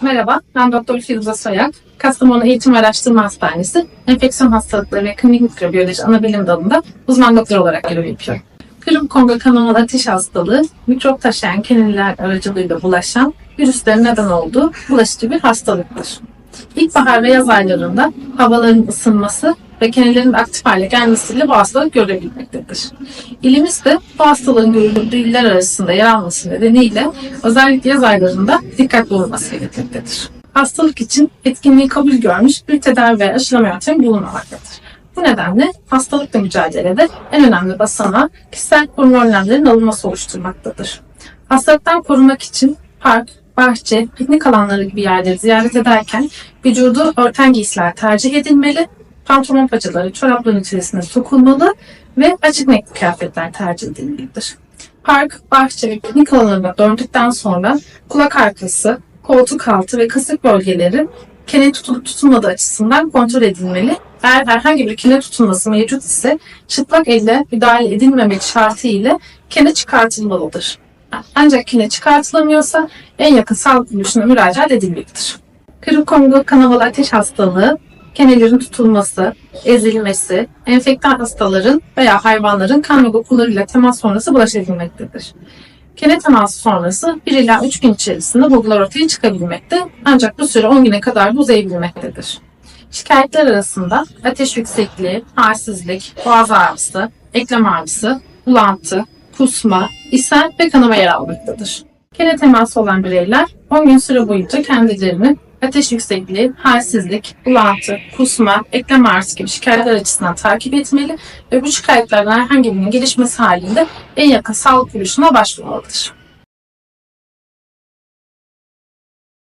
Merhaba, ben Doktor Firuze Soyak. Kastamonu Eğitim Araştırma Hastanesi Enfeksiyon Hastalıkları ve Klinik Mikrobiyoloji Anabilim Dalı'nda uzman doktor olarak görev yapıyorum. Kırım Kongo kanamalı ateş hastalığı, mikrop taşıyan keneliler aracılığıyla bulaşan virüslerin neden olduğu bulaşıcı bir hastalıktır. İlkbahar ve yaz aylarında havaların ısınması ve kenelerin aktif hale gelmesiyle bu hastalık görebilmektedir. İlimizde bu hastalığın görüldüğü iller arasında yer alması nedeniyle özellikle yaz aylarında dikkatli olunması gerekmektedir. Hastalık için etkinliği kabul görmüş bir tedavi ve aşılama yöntemi bulunmamaktadır. Bu nedenle hastalıkla mücadelede en önemli basamağı kişisel koruma önlemlerinin alınması oluşturmaktadır. Hastalıktan korunmak için park, bahçe, piknik alanları gibi yerleri ziyaret ederken vücudu örten giysiler tercih edilmeli, pantolon paçaları çorapların içerisine sokulmalı ve açık renkli kıyafetler tercih edilmelidir. Park, bahçe ve piknik alanlarına döndükten sonra kulak arkası, koltuk altı ve kasık bölgeleri kene tutulup tutulmadığı açısından kontrol edilmeli. Eğer herhangi bir kene tutulması mevcut ise çıplak elle müdahale edilmemek şartı ile kene çıkartılmalıdır. Ancak kine çıkartılamıyorsa en yakın sağlık kuruluşuna müracaat edilmelidir. Kırık Kongo kanamalı ateş hastalığı, kenelerin tutulması, ezilmesi, enfektan hastaların veya hayvanların kan ve dokularıyla temas sonrası bulaşabilmektedir. Kene teması sonrası 1 ila 3 gün içerisinde bulgular ortaya çıkabilmekte ancak bu süre 10 güne kadar da uzayabilmektedir. Şikayetler arasında ateş yüksekliği, halsizlik, boğaz ağrısı, eklem ağrısı, bulantı, kusma, ishal ve kanama yer almaktadır. Kene teması olan bireyler 10 gün süre boyunca kendilerini ateş yüksekliği, halsizlik, bulantı, kusma, eklem ağrısı gibi şikayetler açısından takip etmeli ve bu şikayetlerden herhangi birinin gelişmesi halinde en yakın sağlık kuruluşuna başvurmalıdır.